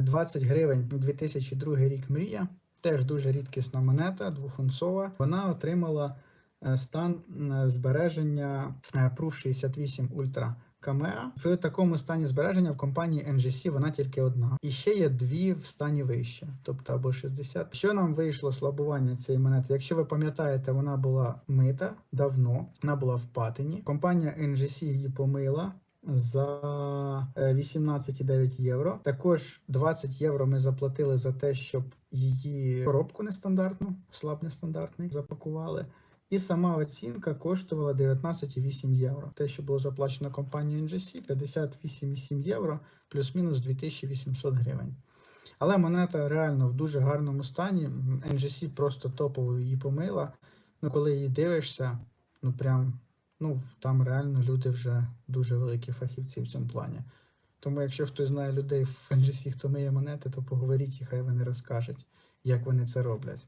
20 гривень 2002 рік мрія. Теж дуже рідкісна монета, двохунцова. Вона отримала е, стан е, збереження е, Proof 68 Ultra Camea. В такому стані збереження в компанії NGC вона тільки одна. І ще є дві в стані вище, тобто або 60. Що нам вийшло слабування цієї монети? Якщо ви пам'ятаєте, вона була мита давно, вона була в патині. Компанія NGC її помила. За е, 18,9 євро. Також 20 євро ми заплатили за те, щоб її коробку нестандартну, слаб нестандартний, запакували. І сама оцінка коштувала 19,8 євро. Те, що було заплачено компанією NGC, 58,7 євро, плюс-мінус 2800 гривень. Але монета реально в дуже гарному стані. NGC просто топово її помила. Ну, коли її дивишся, ну прям, ну там реально люди вже дуже великі фахівці в цьому плані. Тому, якщо хтось знає людей в NGC, хто миє монети, то поговоріть і хай вони розкажуть, як вони це роблять.